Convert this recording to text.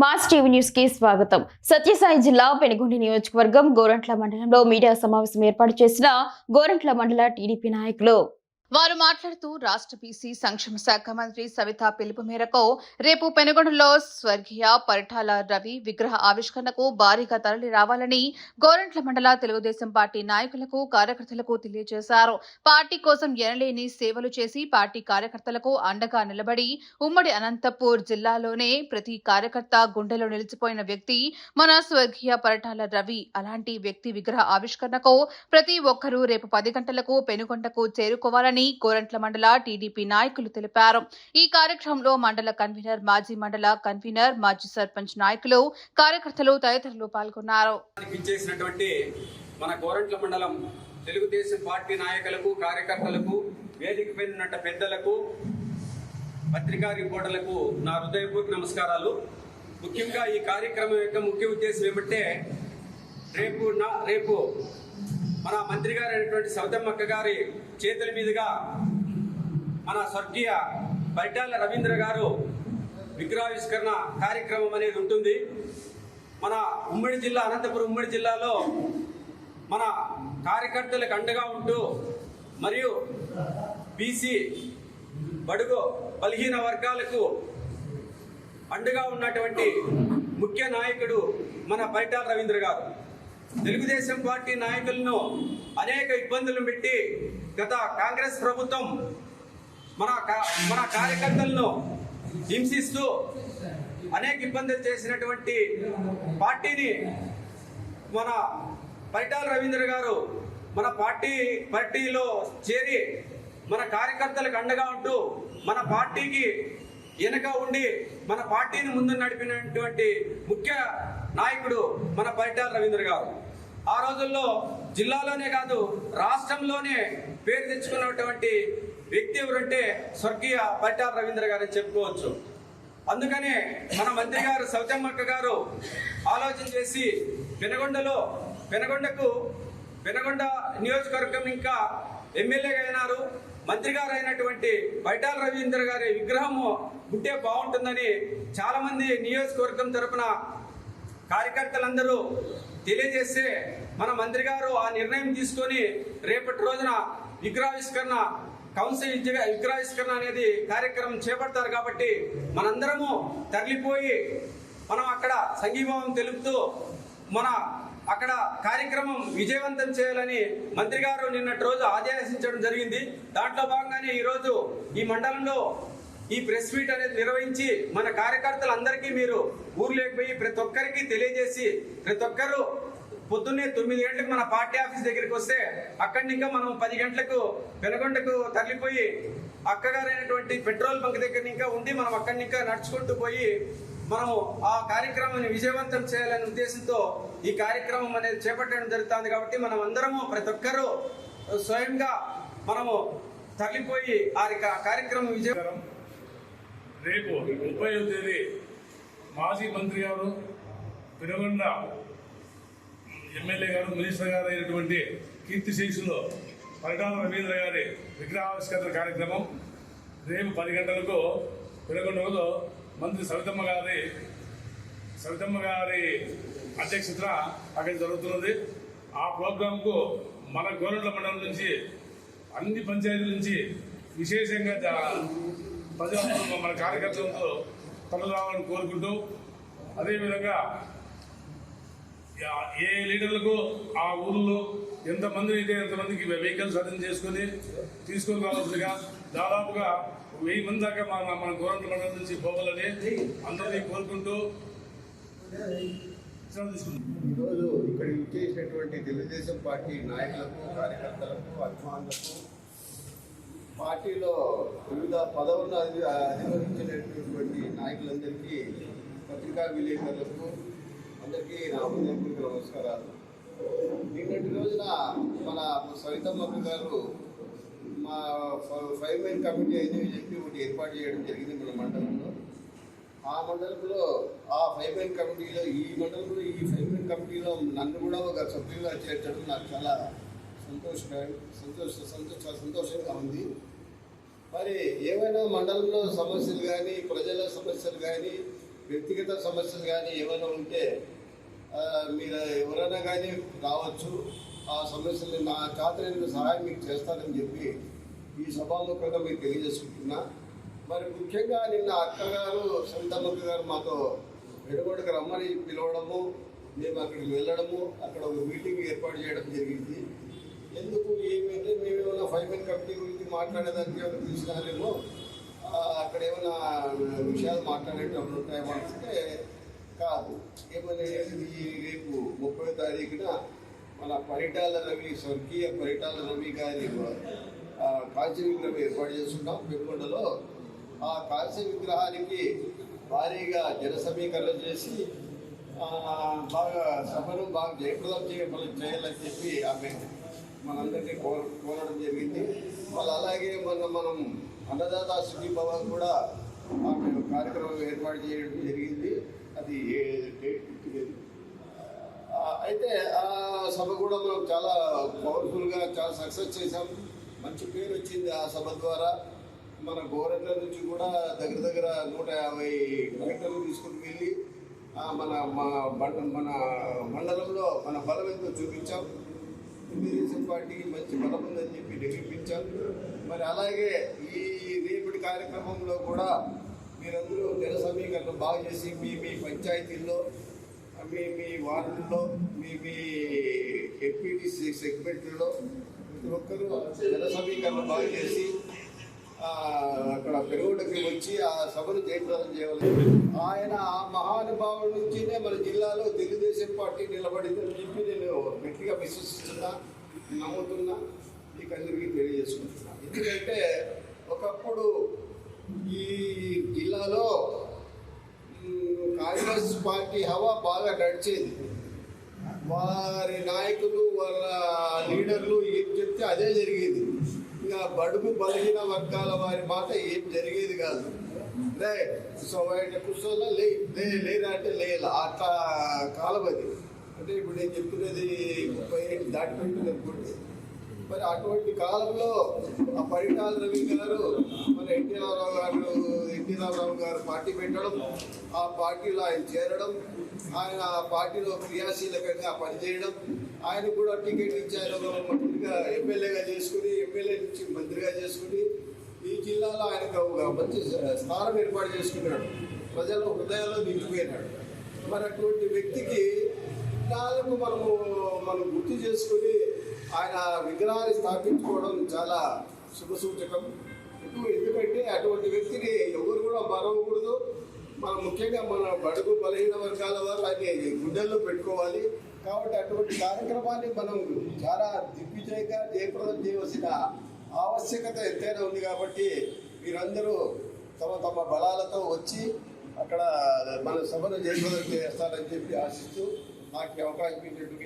Mass TV న్యూస్కి స్వాగతం. సత్యసాయి జిల్లా పెనుగొండ నియోజకవర్గం గోరంట్ల మండలంలో మీడియా సమావేశం ఏర్పాటు చేసిన గోరంట్ల మండల టీడీపీ నాయకులు. వారు మాట్లాడుతూ రాష్ట్ర బీసీ సంక్షేమ శాఖ మంత్రి సవిత పిలుపు మేరకు రేపు పెనుగొండలో స్వర్గీయ పరిఠాల రవి విగ్రహ ఆవిష్కరణకు భారీగా తరలి రావాలని గోరంట్ల మండల తెలుగుదేశం పార్టీ నాయకులకు కార్యకర్తలకు తెలియజేశారు. పార్టీ కోసం ఎనలేని సేవలు చేసి పార్టీ కార్యకర్తలకు అండగా నిలబడి ఉమ్మడి అనంతపూర్ జిల్లాలోనే ప్రతి కార్యకర్త గుండెలో నిలిచిపోయిన వ్యక్తి మన స్వర్గీయ పరిఠాల రవి అలాంటి వ్యక్తి విగ్రహ ఆవిష్కరణకు ప్రతి ఒక్కరూ రేపు పది గంటలకు పెనుగొండకు చేరుకోవాలని కోరంట్ల మండల టీడీపీ నాయకులు తెలిపారు. ఈ కార్యక్రమంలో మండల కన్వీనర్ మాజీ మండల కన్వీనర్ మాజీ సర్పంచ్ నాయకులు కార్యకర్తలు తదితరులు పాల్గొన్నారు. మన కోరంట్ల మండలం తెలుగుదేశం పార్టీ నాయకులకు కార్యకర్తలకు వేదిక పైన పెద్దలకు పత్రికా రిపోర్టర్లకు నా హృదయపూర్వక నమస్కారాలు. ముఖ్యంగా ఈ కార్యక్రమం యొక్క ముఖ్య ఉద్దేశం ఏమంటే రేపు నా రేపు మన మంత్రి గారు అయినటువంటి సౌదమ్మక్క గారి చేతుల మీదుగా మన స్వర్గీయ పరిటాల రవీంద్ర గారు విగ్రహావిష్కరణ కార్యక్రమం అనేది ఉంటుంది. మన ఉమ్మడి జిల్లా అనంతపురం ఉమ్మడి జిల్లాలో మన కార్యకర్తలకు అండగా ఉంటూ మరియు బీసీ బడుగు బలహీన వర్గాలకు అండగా ఉన్నటువంటి ముఖ్య నాయకుడు మన పరిటాల రవీంద్ర గారు. తెలుగుదేశం పార్టీ నాయకులను అనేక ఇబ్బందులు పెట్టి గత కాంగ్రెస్ ప్రభుత్వం మన కా- మన కార్యకర్తలను హింసిస్తూ అనేక ఇబ్బందులు చేసినటువంటి పార్టీని మన పరిటాల రవీంద్ర గారు మన పార్టీ పార్టీలో చేరి మన కార్యకర్తలకు అండగా ఉంటూ మన పార్టీకి వెనక ఉండి మన పార్టీని ముందు నడిపినటువంటి ముఖ్య నాయకుడు మన పరిటాల రవీంద్ర గారు. ఆ రోజుల్లో జిల్లాలోనే కాదు రాష్ట్రంలోనే పేరు తెచ్చుకున్నటువంటి వ్యక్తి ఎవరంటే స్వర్గీయ పరిటాల రవీంద్ర గారు చెప్పుకోవచ్చు. అందుకనే మన మంత్రి గారు సౌతమ్మక్క గారు ఆలోచన చేసి పెనగొండలో పెనగొండకు పెనగొండ నియోజకవర్గం ఇంకా ఎమ్మెల్యేగా అయినారు. మంత్రి గారు అయినటువంటి బైటాల రవీంద్ర గారి విగ్రహము ఉంటే బాగుంటుందని చాలామంది నియోజకవర్గం తరపున కార్యకర్తలందరూ తెలియజేస్తే మన మంత్రి గారు ఆ నిర్ణయం తీసుకొని రేపటి రోజున విగ్రహావిష్కరణ కౌన్సిల్ విగ్రహావిష్కరణ అనేది కార్యక్రమం చేపడతారు కాబట్టి మనందరము తరలిపోయి మనం అక్కడ సంఘీభావం తెలుపుతూ మన అక్కడ కార్యక్రమం విజయవంతం చేయాలని మంత్రి గారు నిన్నటి రోజు ఆదేశించడం జరిగింది. దాంట్లో భాగంగానే ఈరోజు ఈ మండలంలో ఈ ప్రెస్ మీట్ అనేది నిర్వహించి మన కార్యకర్తలందరికీ మీరు ఊర్లోకి పోయి ప్రతి ఒక్కరికి తెలియజేసి ప్రతి ఒక్కరు పొద్దున్నే తొమ్మిది గంటలకు మన పార్టీ ఆఫీస్ దగ్గరికి వస్తే అక్కడి ఇంకా మనం పది గంటలకు వెనగొండకు తరలిపోయి అక్కగారైనటువంటి పెట్రోల్ బంక్ దగ్గర ఇంకా ఉండి మనం అక్కడి ఇంకా నడుచుకుంటూ పోయి మనము ఆ కార్యక్రమాన్ని విజయవంతం చేయాలనే ఉద్దేశంతో ఈ కార్యక్రమం అనేది చేపట్టడం జరుగుతుంది కాబట్టి మనం అందరము ప్రతి ఒక్కరూ స్వయంగా మనము తరలిపోయి ఆ కార్యక్రమం విజయవంతం రేపు ముప్పై తేదీ మాజీ మంత్రి గారు పెనుగొండ ఎమ్మెల్యే గారు మినిస్టర్ గారు అయినటువంటి కీర్తి శేషులు పరిటాల రవీంద్ర గారి విగ్రహావిష్కరణ కార్యక్రమం రేపు పది గంటలకు పెనుగొండలో మంత్రి సవితమ్మ గారి సవితమ్మ గారి అధ్యక్షతన అక్కడ జరుగుతున్నది. ఆ ప్రోగ్రాంకు మన గోరంట్ల మండలం నుంచి అన్ని పంచాయతీల నుంచి విశేషంగా జ- ప్రజలందరూ మన కార్యకర్తలతో పనులు రావాలని కోరుకుంటూ అదేవిధంగా ఏ లీడర్లకు ఆ ఊర్లో ఎంతమంది అయితే ఎంతమందికి వెహికల్స్ అర్థం చేసుకొని తీసుకొని రావాల్సిందిగా దాదాపుగా వెయ్యి మంది దాకా మన మన గవర్నమెంట్ మండలం నుంచి పోవాలని అందరినీ కోరుకుంటూ ఈరోజు ఇక్కడ చేసినటువంటి తెలుగుదేశం పార్టీ నాయకులకు కార్యకర్తలకు అభిమానులకు పార్టీలో వివిధ పదవులను అధిరోహించినటువంటి నాయకులందరికీ పత్రికా విలేకరులకు అందరికీ నా హృదయపూర్వక నమస్కారాలు. నిన్నటి రోజున మన సవితమ్మ గారు మా ఫ- ఫైవ్ మెయిన్ కమిటీ అని చెప్పి ఒకటి ఏర్పాటు చేయడం జరిగింది మన మండలంలో. ఆ మండలంలో ఆ ఫైవ్ మెయిన్ కమిటీలో ఈ మండలంలో ఈ ఫైవ్ మెయిన్ కమిటీలో నన్ను కూడా ఒక సభ్యులుగా చేర్చడం నాకు చాలా సంతోషకరం సంతోష సంతోష సంతోషంగా ఉంది. మరి ఏమైనా మండలంలో సమస్యలు కానీ ప్రజల సమస్యలు కానీ వ్యక్తిగత సమస్యలు కానీ ఏమైనా ఉంటే మీరు ఎవరైనా కానీ రావచ్చు. ఆ సమస్యలు నా చాతరైన సహాయం మీకు చేస్తానని చెప్పి ఈ సభాముఖంగా మీకు తెలియజేసుకుంటున్నా. మరి ముఖ్యంగా నిన్న అక్కగారు సవితమ్మక్క గారు మాతో ఎడగొడకు రమ్మని పిలవడము మేము అక్కడికి వెళ్ళడము అక్కడ ఒక మీటింగ్ ఏర్పాటు చేయడం జరిగింది. ఎందుకు ఏమంటే మేము ఏమైనా మెన్ కమిటీ గురించి మాట్లాడేదానికి ఏమైనా పిలిచినారేమో అక్కడ ఏమైనా విషయాలు మాట్లాడేటప్పుడు ఉంటాయేమో అంటే కాదు. ఏమైనా ఈ రేపు ముప్పై తారీఖున మన పరిటాల రవి స్వర్గీయ పరిటాల రవి గారి కాశీ కాంస్య విగ్రహం ఏర్పాటు చేస్తున్నాం పెనుకొండలో ఆ కాంస్య విగ్రహానికి భారీగా జన సమీకరణ చేసి బాగా సభను బాగా జయప్రదం చేయాలని చెప్పి ఆమె మనందరినీ కోర కోరడం జరిగింది. వాళ్ళు అలాగే మొన్న మనం అన్నదాత సుఖీభవన్ కూడా ఆమె కార్యక్రమం ఏర్పాటు చేయడం జరిగింది. అది ఏ డేట్ గుర్తులేదు. అయితే ఆ సభ కూడా మనం చాలా పవర్ఫుల్గా చాలా సక్సెస్ చేసాం మంచి పేరు వచ్చింది ఆ సభ ద్వారా. మన గోరెంట్ల నుంచి కూడా దగ్గర దగ్గర నూట యాభై కలెక్టర్లు తీసుకుని వెళ్ళి మన మా మన మండలంలో మన బలం ఎంతో చూపించాం. తెలుగుదేశం పార్టీకి మంచి బలం ఉందని చెప్పి నిరూపించాం మరి అలాగే ఈ రేపటి కార్యక్రమంలో కూడా మీరందరూ జన సమీకరణ బాగా చేసి మీ మీ పంచాయతీల్లో మీ మీ వార్డుల్లో మీ మీ ఎంపీటీసీ సెగ్మెంట్లలో ప్రతి ఒక్కరూ జన సమీకరణ బాగా చేసి అక్కడ పెరుగుడికి వచ్చి ఆ సభను జయప్రదం చేయవాలి ఆయన ఆ మహానుభావుల నుంచినే మన జిల్లాలో తెలుగుదేశం పార్టీ నిలబడిందని చెప్పి నేను గట్టిగా విశ్వసిస్తున్నా నమ్ముతున్నా మీకు అందరికీ తెలియజేసుకుంటున్నా. ఎందుకంటే ఒకప్పుడు ఈ జిల్లాలో కాంగ్రెస్ పార్టీ హవా బాగా నడిచేది. వారి నాయకులు వాళ్ళ లీడర్లు ఏం చెప్తే అదే జరిగేది. ఇంకా బడుగు బలహీన వర్గాల వారి మాట ఏం జరిగేది కాదు. లే సో కూర్చోలా లే లే లేరా అంటే అట్లా కాలం అది. అంటే ఇప్పుడు నేను చెప్తున్నది ముప్పై ఏళ్ళు దాటిపెట్టింది అనుకోండి. మరి అటువంటి కాలంలో ఆ పరిటాల రవి గారు మన ఎన్టీ రామారావు గారు ఎన్టీ రామారావు గారు పార్టీ పెట్టడం ఆ పార్టీలో ఆయన చేరడం ఆయన ఆ పార్టీలో క్రియాశీలకంగా పనిచేయడం ఆయన కూడా టికెట్ ఇచ్చి ఆయన మంత్రిగా ఎమ్మెల్యేగా చేసుకుని ఎమ్మెల్యే నుంచి మంత్రిగా చేసుకుని ఈ జిల్లాలో ఆయనకు ఒక మంచి స్థానం ఏర్పాటు చేసుకున్నాడు. ప్రజల హృదయాల్లో నిలిచిపోయినాడు మరి అటువంటి వ్యక్తికి నాలుగు మనము మనం గుర్తు చేసుకుని ఆయన విగ్రహాన్ని స్థాపించుకోవడం చాలా శుభ సూచకం ఎందు- ఎందుకంటే అటువంటి వ్యక్తిని ఎవరు కూడా మరవకూడదు. మనం ముఖ్యంగా మన బడుగు బలహీన వర్గాల వారు ఆయన గుండెల్లో పెట్టుకోవాలి. కాబట్టి అటువంటి కార్యక్రమాన్ని మనం చాలా దిగ్విజయంగా జయప్రదం చేయవలసిన ఆవశ్యకత ఎంతైనా ఉంది కాబట్టి మీరందరూ తమ తమ బలాలతో వచ్చి అక్కడ మన సభను జయప్రదం చేస్తారని చెప్పి ఆశిస్తూ నాకు అవకాశం ఇచ్చినట్టు